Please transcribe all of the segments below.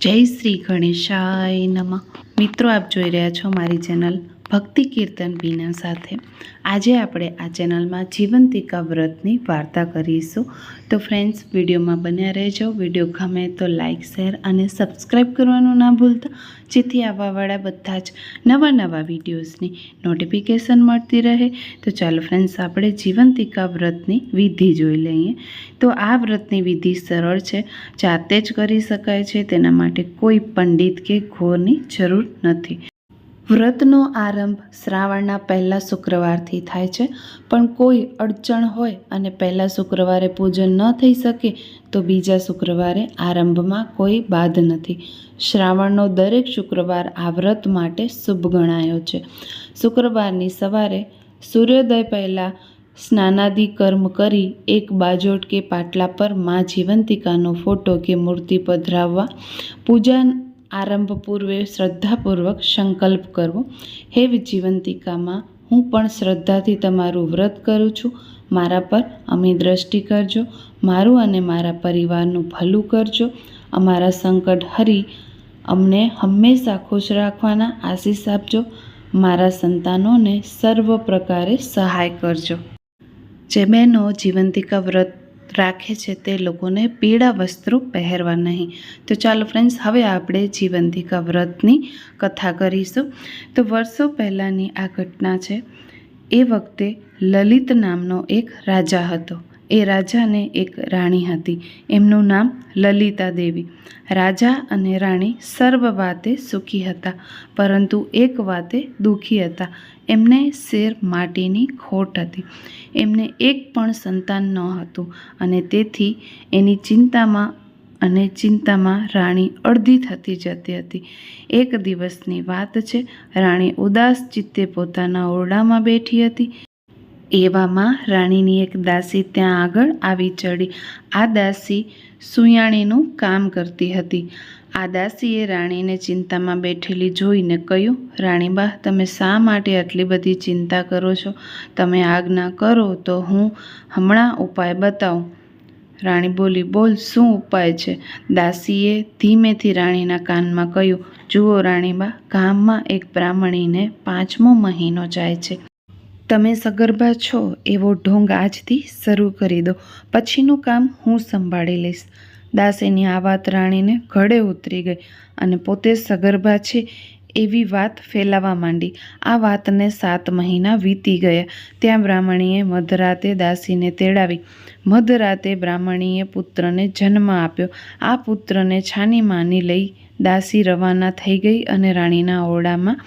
જય શ્રી ગણેશાય નમઃ. મિત્રો આપ જોઈ રહ્યા છો મારી ચેનલ ભક્તિ કીર્તન બીના સાથે. આજે આપણે આ ચેનલમાં જીવંતિકા વ્રતની વાર્તા કરીશું. તો ફ્રેન્ડ્સ વિડીયોમાં બન્યા રહેજો. વીડિયો ગમે તો લાઇક શેર અને સબસ્ક્રાઈબ કરવાનું ના ભૂલતા. જેથી આવાવાળા બધા જ નવા નવા વિડીયોઝની નોટિફિકેશન મળતી રહે. તો ચાલો ફ્રેન્ડ્સ આપણે જીવંતિકા વ્રતની વિધિ જોઈ લઈએ. તો આ વ્રતની વિધિ સરળ છે. જાતે જ કરી શકાય છે. તેના માટે કોઈ પંડિત કે ઘોરની જરૂર નથી. વ્રતનો આરંભ શ્રાવણના પહેલા શુક્રવારથી થાય છે. પણ કોઈ અડચણ હોય અને પહેલા શુક્રવારે પૂજન ન થઈ શકે, તો બીજા શુક્રવારે આરંભમાં કોઈ બાદ નથી. શ્રાવણનો દરેક શુક્રવાર આ વ્રત માટે શુભ ગણાયો છે. શુક્રવારની સવારે સૂર્યોદય પહેલાં સ્નાનાદિ કર્મ કરી એક બાજોટ કે પાટલા પર મા જીવંતિકાનો ફોટો કે મૂર્તિ પધરાવવા પૂજા આરંભ પૂર્વે શ્રદ્ધાપૂર્વક સંકલ્પ કરવો. હે જીવંતિકામાં હું પણ શ્રદ્ધાથી તમારું વ્રત કરું છું. મારા પર અમી દ્રષ્ટિ કરજો. મારું અને મારા પરિવારનું ભલું કરજો. અમારા સંકટ હરી અમને હંમેશા ખુશ રાખવાના આશીષ આપજો. મારા સંતાનોને સર્વ પ્રકારે સહાય કરજો. જે બહેનો જીવંતિકા વ્રત રાખે છે તે લોકોને પીળા વસ્ત્રો પહેરવા નહીં. તો ચાલો ફ્રેન્ડ્સ હવે આપણે જીવંતિકા વ્રતની કથા કરીશું. તો વર્ષો પહેલાંની આ ઘટના છે. એ વખતે લલિત નામનો એક રાજા હતો. એ રાજાને એક રાણી હતી. એમનું નામ લલિતા દેવી. રાજા અને રાણી સર્વ વાતે સુખી હતા, પરંતુ એક વાતે દુઃખી હતા. એમને શેર માટીની ખોટ હતી. એમને એક પણ સંતાન ન હતું અને તેથી એની ચિંતામાં અને ચિંતામાં રાણી અડધી થતી જતી હતી. એક દિવસની વાત છે, રાણી ઉદાસ ચિત્તે પોતાના ઓરડામાં બેઠી હતી. એવામાં રાણીની એક દાસી ત્યાં આગળ આવી ચડી. આ દાસી સુયાણીનું કામ કરતી હતી. આ દાસીએ રાણીને ચિંતામાં બેઠેલી જોઈને કહ્યું રાણીબા તમે શા માટે આટલી બધી ચિંતા કરો છો? તમે આજ્ઞા કરો તો હું હમણાં ઉપાય બતાવું. રાણી બોલી, બોલ, શું ઉપાય છે? દાસીએ ધીમેથી રાણીના કાનમાં કહ્યું, જુઓ રાણીબા ગામમાં એક બ્રાહ્મણીને પાંચમો મહિનો જાય છે. તમે સગર્ભા છો, એવો ઢોંગ આજથી શરૂ કરી દો. પછીનું કામ હું સંભાળી લઈશ. દાસીની આ વાત રાણીને ઘડે ઉતરી ગઈ અને પોતે સગર્ભા છે એવી વાત ફેલાવા માંડી. આ વાતને સાત મહિના વીતી ગયા. ત્યાં બ્રાહ્મણીએ મધરાતે દાસીને તેડાવી. મધરાતે બ્રાહ્મણીએ પુત્રને જન્મ આપ્યો. આ પુત્રને છાની માની લઈ દાસી રવાના થઈ ગઈ અને રાણીના ઓરડામાં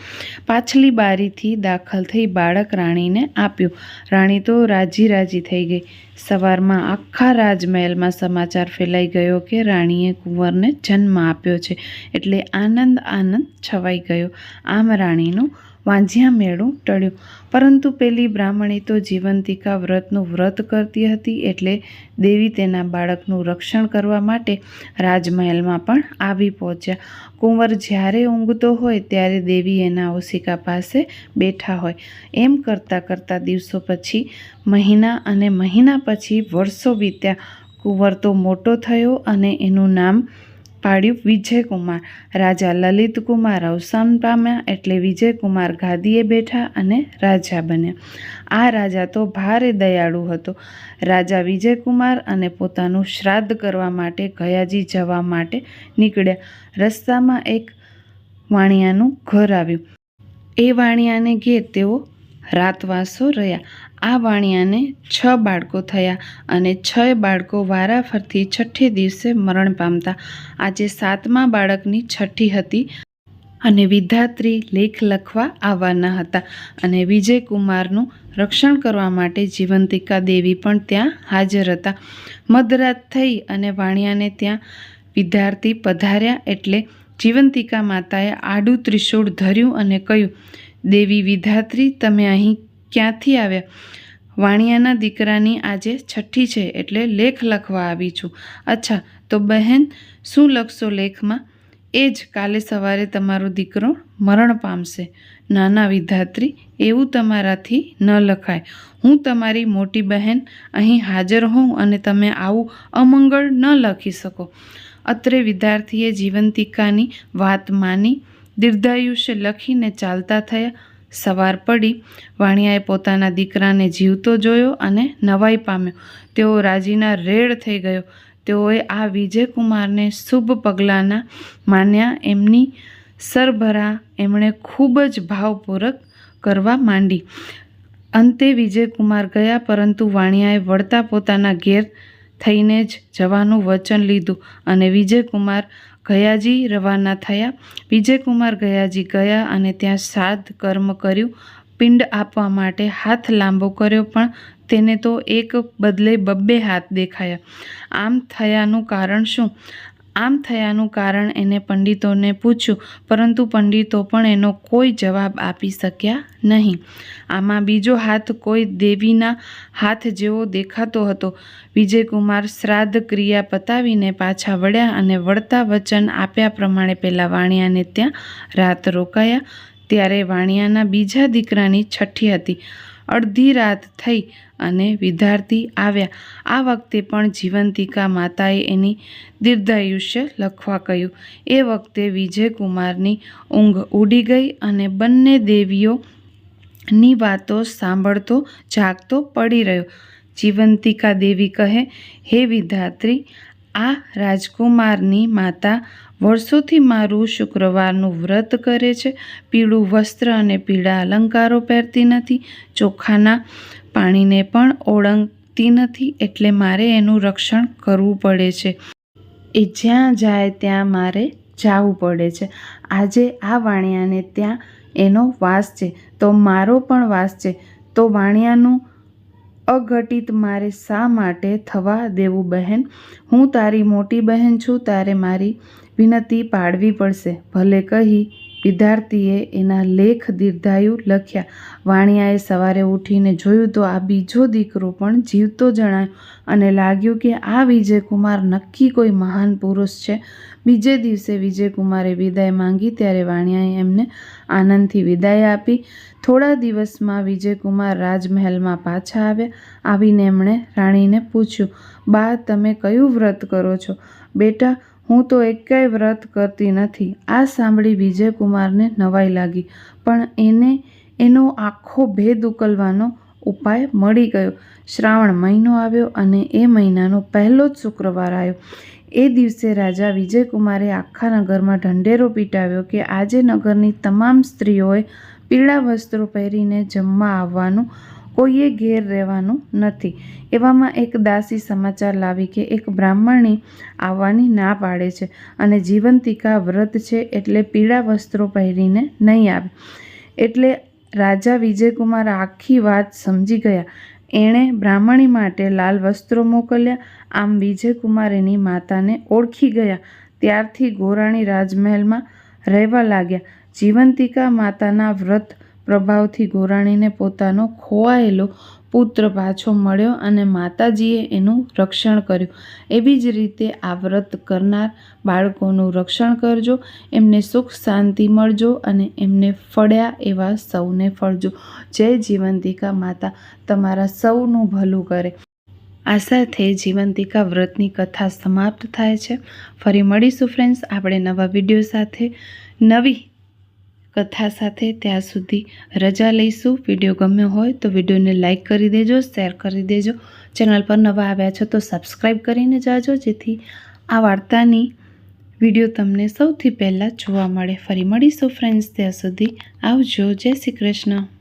પાછલી બારીથી દાખલ થઈ બાળક રાણીને આપ્યું. રાણી તો રાજી રાજી થઈ ગઈ. સવારમાં આખા રાજમહેલમાં સમાચાર ફેલાઈ ગયો કે રાણીએ કુંવરને જન્મ આપ્યો છે. એટલે આનંદ આનંદ છવાઈ ગયો. આમ રાણીનું વાંઝિયા મેળું ટળ્યું. પરંતુ પેલી બ્રાહ્મણી તો જીવંતિકા વ્રતનું વ્રત કરતી હતી એટલે દેવી તેના બાળકનું રક્ષણ કરવા માટે રાજમહેલમાં પણ આવી પહોંચ્યા. કુંવર જ્યારે ઊંઘતો હોય ત્યારે દેવી એના ઓશિકા પાસે બેઠા હોય. એમ કરતાં કરતાં દિવસો પછી, મહિના અને મહિના પછી વર્ષો વીત્યા. કુંવર તો મોટો થયો અને એનું નામ પાડ્યું વિજયકુમાર. રાજા લલિતકુમાર અવસાન પામ્યા એટલે વિજયકુમાર ગાદીએ બેઠા અને રાજા બન્યા. આ રાજા તો ભારે દયાળુ હતો. રાજા વિજયકુમાર અને પોતાનું શ્રાદ્ધ કરવા માટે ગયાજી જવા માટે નીકળ્યા. રસ્તામાં એક વાણિયાનું ઘર આવ્યું. એ વાણિયાને ઘેર તેઓ રાતવાસો રહ્યા. આ વાણિયાને છ બાળકો થયા અને છ બાળકો વારાફરતી છઠ્ઠે દિવસે મરણ પામતા. આજે સાતમા બાળકની છઠ્ઠી હતી અને વિધાત્રી લેખ લખવા આવવાના હતા અને વિજયકુમારનું રક્ષણ કરવા માટે જીવંતિકા દેવી પણ ત્યાં હાજર હતા. મધરાત થઈ અને વાણિયાને ત્યાં વિદ્યાર્થી પધાર્યા એટલે જીવંતિકા માતાએ આડું ત્રિશૂળ ધર્યું અને કહ્યું, દેવી વિધાત્રી, તમે અહીં ક્યાંથી આવ્યા વાણિયાના દીકરાની આજે છઠ્ઠી છે એટલે લેખ લખવા આવી છું. અચ્છા, તો બહેન, શું લખશો લેખમાં? એ જ કાલે સવારે તમારો દીકરો મરણ પામશે. નાના વિધાત્રી, એવું તમારાથી ન લખાય. હું તમારી મોટી બહેન અહીં હાજર હોઉં અને તમે આવું અમંગળ ન લખી શકો. અત્રે વિદ્યાર્થીએ જીવંતિકાની વાત માની, દીર્ઘાયુષ્ય લખીને ચાલતા થયા. સવાર પડી, વાણિયાએ પોતાના દીકરાને જીવતો જોયો અને નવાઈ પામ્યો. તેઓ રાજીના રેડ થઈ ગયો. તેઓએ આ વિજયકુમારને શુભ પગલાંના માન્યા એમની સરભરા એમણે ખૂબ જ ભાવપૂર્વક કરવા માંડી. અંતે વિજયકુમાર ગયા, પરંતુ વાણિયાએ વળતા પોતાના ઘેર થઈને જ જવાનું વચન લીધું અને વિજયકુમાર ગયાજી રવાના થયા. વિજયકુમાર ગયાજી ગયા અને ત્યાં શ્રાદ્ધ કર્મ કર્યું. પિંડ આપવા માટે હાથ લાંબો કર્યો, પણ તેને તો એક બદલે બબ્બે હાથ દેખાયા. આમ થયાનું કારણ શું? આમ થયાનું કારણ એને પંડિતોને પૂછ્યું, પરંતુ પંડિતો પણ એનો કોઈ જવાબ આપી શક્યા નહીં. આમાં બીજો હાથ કોઈ દેવીના હાથ જેવો દેખાતો હતો. વિજયકુમાર શ્રાદ્ધ ક્રિયા પતાવીને પાછા વળ્યા અને વળતા વચન આપ્યા પ્રમાણે પહેલાં વાણિયાને ત્યાં રાત રોકાયા. ત્યારે વાણિયાના બીજા દીકરાની છઠ્ઠી હતી. અડધી રાત થઈ અને વિદ્યાર્થી આવ્યા. આ વખતે પણ જીવંતિકા માતાએ એની દીર્ઘાયુષ્ય લખવા કહ્યું. એ વખતે વિજયકુમારની ઊંઘ ઉડી ગઈ અને બંને દેવીઓની વાતો સાંભળતો, જાગતો પડી રહ્યો. જીવંતિકા દેવી કહે, હે વિધાત્રી આ રાજકુમારની માતા વર્ષોથી મારું શુક્રવારનું વ્રત કરે છે. પીળું વસ્ત્ર અને પીળા અલંકારો પહેરતી નથી. ચોખાના પાણીને પણ ઓળંગતી નથી એટલે મારે એનું રક્ષણ કરવું પડે છે. એ જ્યાં જાય ત્યાં મારે જવું પડે છે. આજે આ વાણિયાને ત્યાં એનો વાસ છે. તો મારો પણ વાસ છે. તો વાણિયાનું અઘટિત મારે શા માટે થવા દેવું બહેન? હું તારી મોટી બહેન છું, તારે મારી વિનંતી પાડવી પડશે. ભલે કહી વિદ્યાર્થીએ એના લેખ દીર્ઘાયુ લખ્યા. વાણિયાએ સવારે ઉઠીને જોયું તો આ બીજો દીકરો પણ જીવતો જણાયો અને લાગ્યું કે આ વિજયકુમાર નક્કી કોઈ મહાન પુરુષ છે. બીજે દિવસે વિજયકુમારે વિદાય માંગી ત્યારે વાણિયાએ એમને આનંદથી વિદાય આપી. થોડા દિવસમાં વિજયકુમાર રાજમહેલમાં પાછા આવ્યા. આવીને એમણે રાણીને પૂછ્યું, બા, તમે કયું વ્રત કરો છો? બેટા હું તો એકેય વ્રત કરતી નથી. આ સાંભળી વિજયકુમારને નવાઈ લાગી, પણ એને એનો આખો ભેદ ઉકલવાનો ઉપાય મળી ગયો. શ્રાવણ મહિનો આવ્યો અને એ મહિનાનો પહેલો જ શુક્રવાર આવ્યો. એ દિવસે રાજા વિજયકુમારે આખા નગરમાં ઢંઢેરો પીટાવ્યો કે આજે નગરની તમામ સ્ત્રીઓએ પીળા વસ્ત્રો પહેરીને જમવા આવવાનું કોઈએ ઘેર રહેવાનું નથી. એવામાં એક દાસી સમાચાર લાવી કે એક બ્રાહ્મણી આવવાની ના પાડે છે અને જીવંતિકા વ્રત છે એટલે પીળા વસ્ત્રો પહેરીને નહીં આવે. એટલે રાજા વિજયકુમાર આખી વાત સમજી ગયા. એણે બ્રાહ્મણી માટે લાલ વસ્ત્રો મોકલ્યા, આમ વિજયકુમાર એની માતાને ઓળખી ગયા. ત્યારથી ગોરાણી રાજમહેલમાં રહેવા લાગ્યા. જીવંતિકા માતાના વ્રત પ્રભાવથી ગોરાણીને પોતાનો ખોવાયેલો પુત્ર પાછો મળ્યો અને માતાજીએ એનું રક્ષણ કર્યું. એવી જ રીતે આ વ્રત કરનાર બાળકોનું રક્ષણ કરજો, એમને સુખ શાંતિ મળજો અને એમને ફળ્યા એવા સૌને ફળજો. જય જીવંતિકા માતા, તમારા સૌનું ભલું કરે. આ સાથે જીવંતિકા વ્રતની કથા સમાપ્ત થાય છે. ફરી મળીશું ફ્રેન્ડ્સ આપણે નવા વીડિયો સાથે. નવી કથા સાથે ત્યાં સુધી રજા લઈશું. વીડિયો ગમ્યો હોય તો વિડીયોને લાઇક કરી દેજો, શેર કરી દેજો. ચેનલ પર નવા આવ્યા છો તો સબસ્ક્રાઈબ કરીને જાજો, જેથી આ વાર્તાની વીડિયો તમને સૌથી પહેલાં જોવા મળે. ફરી મળીશું, ફ્રેન્ડ્સ. ત્યાં સુધી આવજો. જય શ્રી કૃષ્ણ.